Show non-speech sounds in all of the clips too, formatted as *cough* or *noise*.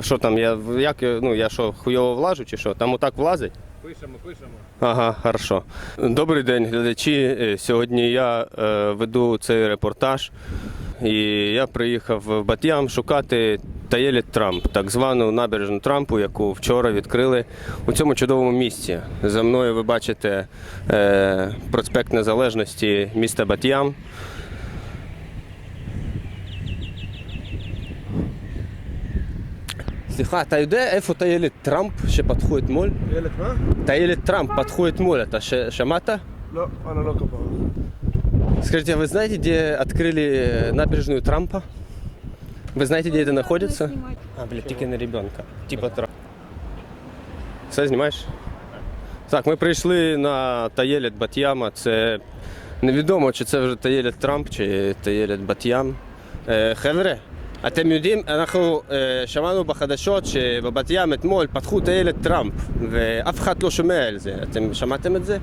Що там, я, як, ну, я що, хуйово влажу чи що? Там отак влазить? Пишемо, пишемо. Ага, хорошо. Добрий день, глядачі. Е, Сьогодні я е, веду цей репортаж. І я приїхав в Бат'ям шукати Таєлі Трамп, так звану набережну Трампу, яку вчора відкрили у цьому чудовому місці. За мною ви бачите е, проспект Незалежності міста Бат'ям. סליחה, אתה יודע איפה טיילת טראמפ שפתחו אתמול? טיילת מה? טיילת טראמפ פתחו אתמול, אתה ש... שמעת? לא, וואלה, לא כפרה. Скажите, а вы знаете, где открыли э, набережную Трампа? Вы знаете, где это находится? А, блядь, тільки на ребенка. Типа Трамп. Все знімаєш? Так, мы пришли на Таєлет Бат'яма. Це невідомо, чи це вже Таєлет Трамп, чи Таєлет Батьям, Е, хевре, אתם יודעים, אנחנו אה, שמענו בחדשות שבבת ים אתמול פתחו טיילת טראמפ ואף אחד לא שומע על זה. אתם שמעתם את זה?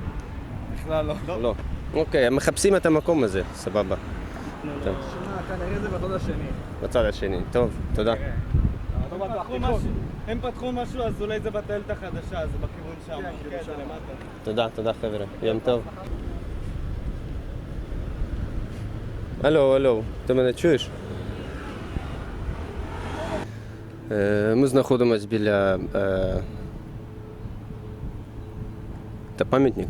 בכלל לא. לא. אוקיי, הם מחפשים את המקום הזה, סבבה. טוב. שמע, כנראה זה בצד השני. בצד השני. טוב, תודה. לא בטוח, פתחו תבחון. משהו- הם פתחו משהו, אז אולי זה בטיילת החדשה, זה בכיוון שם. כן, כן, שם. זה למטה. תודה, תודה חבר'ה. יום טוב. Алло, алло, ти мене чуєш? Ми знаходимося біля. Е, та пам'ятник.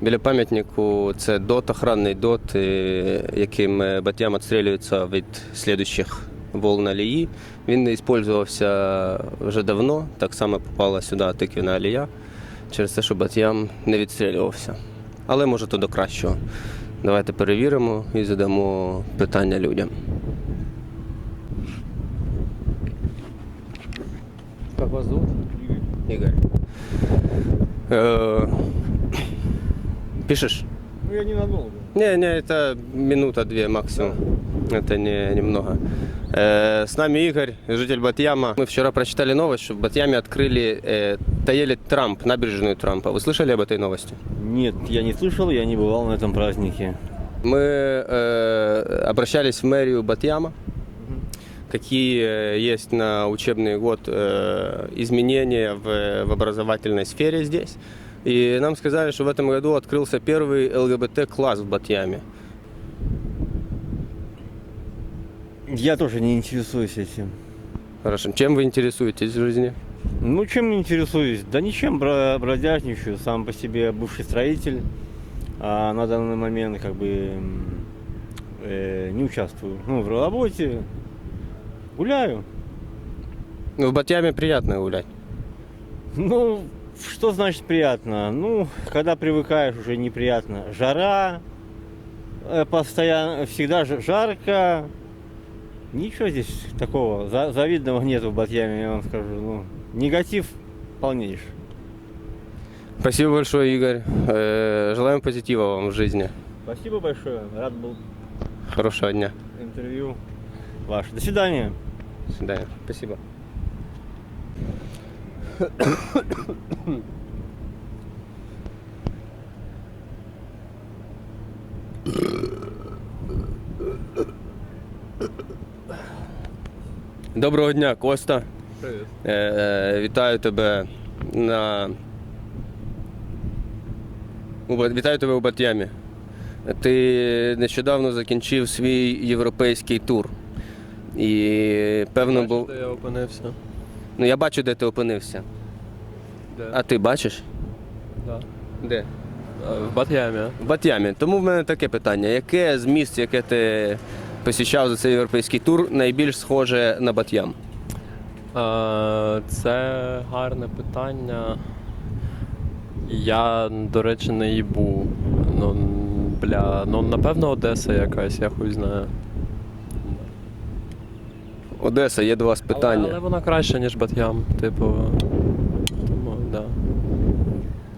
Біля пам'ятнику це дот, охранний дот, е, яким е, Батям відстрілюється від слідуючих волн алії. Він не використовувався вже давно, так само попала сюди тиквіна алія через те, що Бат'ям не відстрілювався. Але може то до кращого. Давайте перевіримо і задамо питання людям. Вас зовут? Игорь. Э, Пишешь? Ну я ненадолго. Не, не, это минута-две максимум. Это не немного. Э, С нами Игорь, житель Батьяма. Мы вчера прочитали новость, что в Батьяме открыли э, Таели Трамп, набережную Трампа. Вы слышали об этой новости? Нет, я не слышал, я не бывал на этом празднике. Мы э, обращались в мэрию Батьяма. Какие э, есть на учебный год э, изменения в, в образовательной сфере здесь. И нам сказали, что в этом году открылся первый ЛГБТ-класс в Батьяме. Я тоже не интересуюсь этим. Хорошо. Чем вы интересуетесь в жизни? Ну, чем интересуюсь? Да ничем, бро- бродяжничаю. Сам по себе бывший строитель. А на данный момент как бы э, не участвую. Ну, в работе. Гуляю. Ну, в Батьяме приятно гулять. Ну, что значит приятно? Ну, когда привыкаешь, уже неприятно. Жара, э, постоянно, всегда жарко. Ничего здесь такого за- завидного нету в Батьяме, я вам скажу. Ну, негатив полнейший. Спасибо большое, Игорь. Э, Желаем позитива вам в жизни. Спасибо большое. Рад был Хорошего дня. интервью ваше. До свидания. До свидания. Спасибо. Доброго дня, Коста. Привіт. Е, е, вітаю тебе на. у Вітаю тебе у Бат'ямі. Ти нещодавно закінчив свій європейський тур. І певно був. Де я опинився? Ну я бачу, де ти опинився. Де? А ти бачиш? Да. Де? В Бат'ямі. В Бат'ямі. Тому в мене таке питання: яке з міст, яке ти посіщав за цей європейський тур, найбільш схоже на Бат'ям? Це гарне питання. Я, до речі, не їбу. Ну, бля, ну напевно Одеса якась, я хуй знаю. Одеса, є до вас питання. Але, але вона краще, ніж Бат'ям. Типу. Тому, да.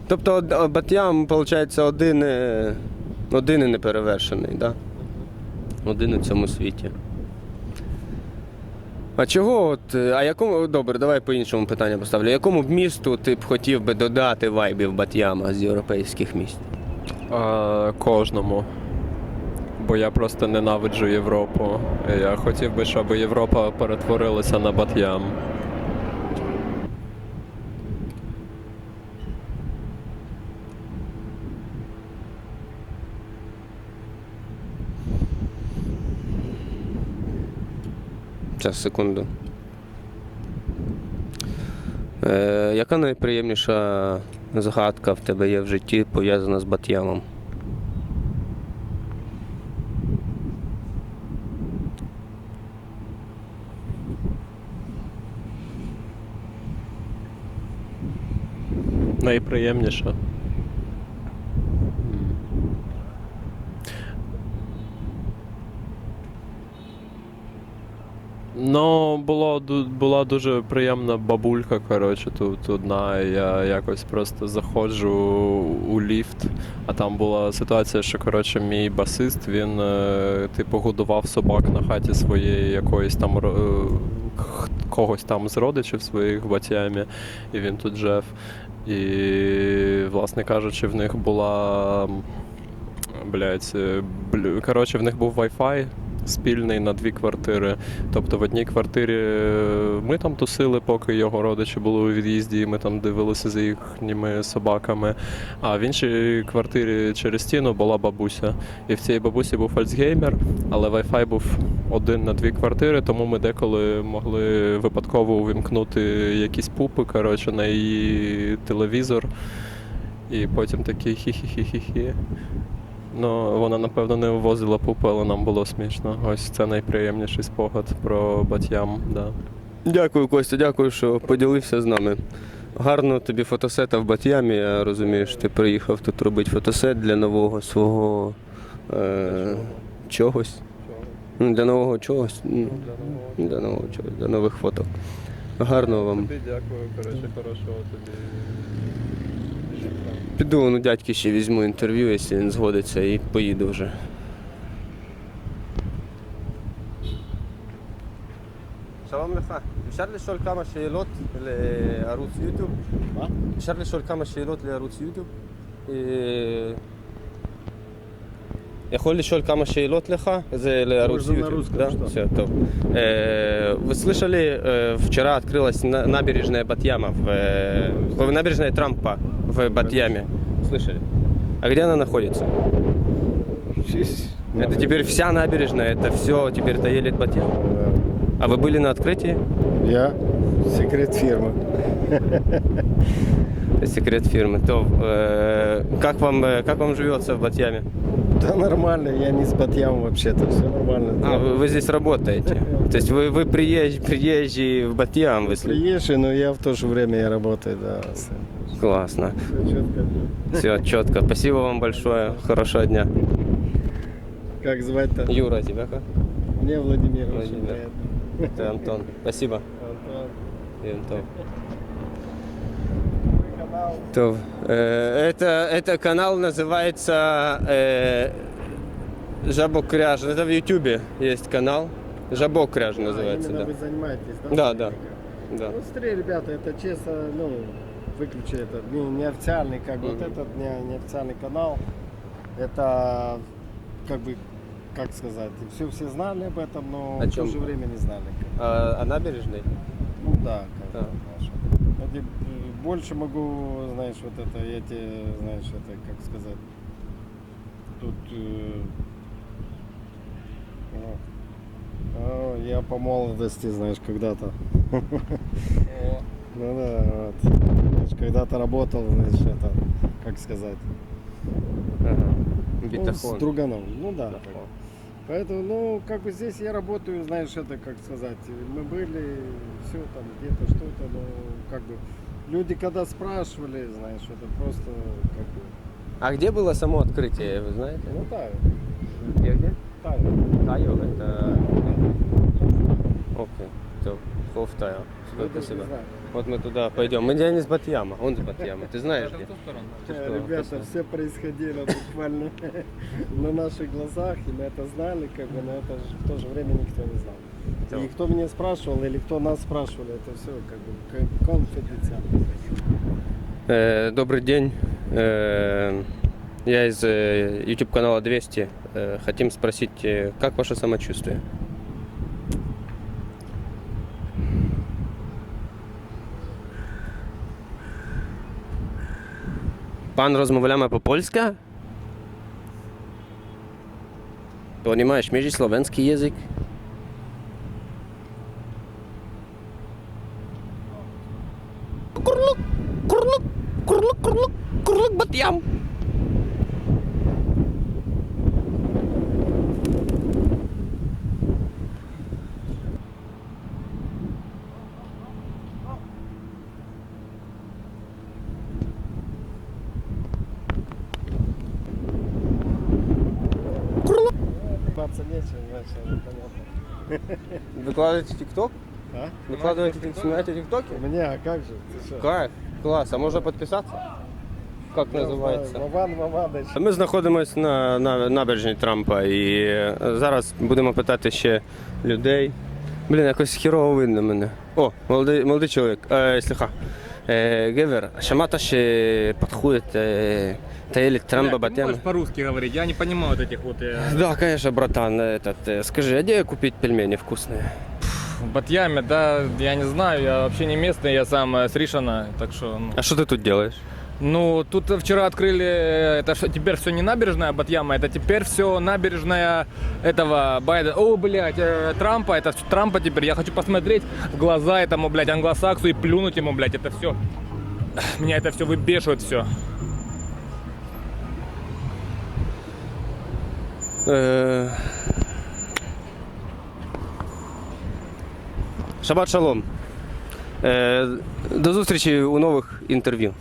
Тобто од- Бат'ям, виходить, один, е, один і неперевершений, да? Один у цьому світі. А чого, от, е, а якому, добре, давай по іншому питанню поставлю. Якому б місту ти б хотів би додати вайбів Бат'яма з європейських міст? А, кожному. Бо я просто ненавиджу Європу. Я хотів би, щоб Європа перетворилася на Бат'ям. Зараз, секунду. Е, яка найприємніша згадка в тебе є в житті пов'язана з Бат'ямом? Найприємніше. Ну, було, була дуже приємна бабулька, коротше, тут одна. Я якось просто заходжу у ліфт, а там була ситуація, що коротше, мій басист, він е, типу годував собак на хаті своєї якоїсь там е, когось там з родичів своїх в Батямі, і він тут жив. І, власне кажучи, в них була. Блять, бл... коротше, в них був Wi-Fi спільний на дві квартири. Тобто в одній квартирі е, ми там тусили, поки його родичі були у від'їзді, і ми там дивилися за їхніми собаками. А в іншій квартирі через стіну була бабуся. І в цій бабусі був альцгеймер, але Wi-Fi був один на дві квартири, тому ми деколи могли випадково увімкнути якісь пупи коротше, на її телевізор. І потім такі хі-хі-хі-хі-хі. Ну, вона, напевно, не вивозила пупи, але нам було смішно. Ось це найприємніший спогад про Бат'ям. Да. Дякую, Костя, дякую, що поділився з нами. Гарного тобі фотосета в Бат'ямі. Я розумію, що ти приїхав тут робити фотосет для нового свого е, чогось. Ну, Для нового чогось. Для нового чогось, для нових фоток. Гарного вам. Тобі дякую, коротше, хорошого тобі. Піду он у дядьки ще візьму інтерв'ю, якщо він згодиться, і поїду вже. שלום לך, אפשר לשאול כמה שאלות לערוץ יוטיוב? מה? אפשר לשאול כמה שאלות לערוץ יוטיוב? אה, יכול לשאול כמה שאלות לך? זה לערוץ Можно на YouTube. русском, да? что? Все, топ. Э, Вы слышали, э, вчера открылась на- набережная Батьяма, в, э, набережная Трампа В Батьяме. Слышали? А где она находится? Это теперь вся набережная, это все, теперь это елит Батьям. А вы были на открытии? Я секрет фирмы. *laughs* Секрет фирмы. То, э, как, вам, э, как вам живется в Батьяме? Да нормально, я не с Батьям вообще-то, все нормально. А, вы, вы здесь работаете? *laughs* То есть вы, вы приезжий, приезжий в Батьям? Вы... Приезжий, но я в то же время я работаю, да. Классно. Всё чётко. Все четко. Спасибо вам большое. Хорошего дня. Как звать-то? Юра, тебя как? Мне Владимир, Владимир. Это Антон. Спасибо. Антон. И Антон. То, э, это, это канал называется э, Жабокряж. Это в Ютубе есть канал. Жабокряж называется, А, да. вы занимаетесь, да? Да, да. Да. Ну, смотри, ребята, это честно, ну, выключи это, не, неофициальный, как бы, вот этот не, неофициальный канал. Это, как бы, как сказать, все все знали об этом, но О в чём? то же время не знали. А, а набережной? Ну да, как Да. Я э, больше могу, знаешь, вот это, я тебе, знаешь, это, как сказать, тут, э, ну, я по молодости, знаешь, когда-то. *laughs* Ну да, вот. Знаешь, Когда-то работал, знаешь, это, как сказать, Ага. ну, с друганом. Ну да. Поэтому, ну, как бы здесь я работаю, знаешь, это, как сказать, мы были, все там, где-то что-то, ну, как бы, люди когда спрашивали, знаешь, это просто, как бы, А где было само открытие, вы знаете? ну, да, Где, где? да, Тайо, это... Окей, то, Хов Тайо. люди Спасибо. не знают. Вот мы туда пойдем. Мы не с Батьяма, он с Батьяма. Ты знаешь где? Э, Ребята, все происходило буквально *laughs* на наших глазах, и мы это знали, как бы, но это же в то же время никто не знал. Да. И кто меня спрашивал, или кто нас спрашивали, это все как бы кон- конфиденциально. Е, Добрий день. Е, Я из э, YouTube канала 200. Э, хотим спросить, э, как ваше самочувствие? Пан розмовляє по-польська? Понимаешь межсловенский язык? Ебаться нечем, знаешь, это понятно. Выкладываете ТикТок? А? Выкладываете, снимаете ТикТоки? Мне, а как же? Ты что? Кайф, клас. А можна підписатися? Як Я називається? знаю, Вован Вованыч. Ми знаходимося на, на набережній Трампа і е, зараз будемо питати ще людей. Блін, якось хірово видно мене. О, молодий, молодий чоловік. Е, сліха. Е, Гевер, шамата ще підходить е, Таїлі Трампа Батяна. Можешь по-русски говорить, я не понимаю вот этих вот... э, Да, конечно, братан, этот, э, скажи, а где купить пельмени вкусные? В Батьяме, да, я не знаю, я вообще не местный, я сам э, с Ришана, так что... ну. А что ты тут делаешь? Ну, тут вчера открыли, э, это что, теперь все не набережная Батьяма, это теперь все набережная этого Байдена. О, блядь, э, Трампа, это всё Трампа теперь. Я хочу посмотреть в глаза этому, блядь, англосаксу и плюнуть ему, блядь, это все. Меня это все выбешивает все. Шабат шалом. Е, До зустрічі у нових інтерв'ю.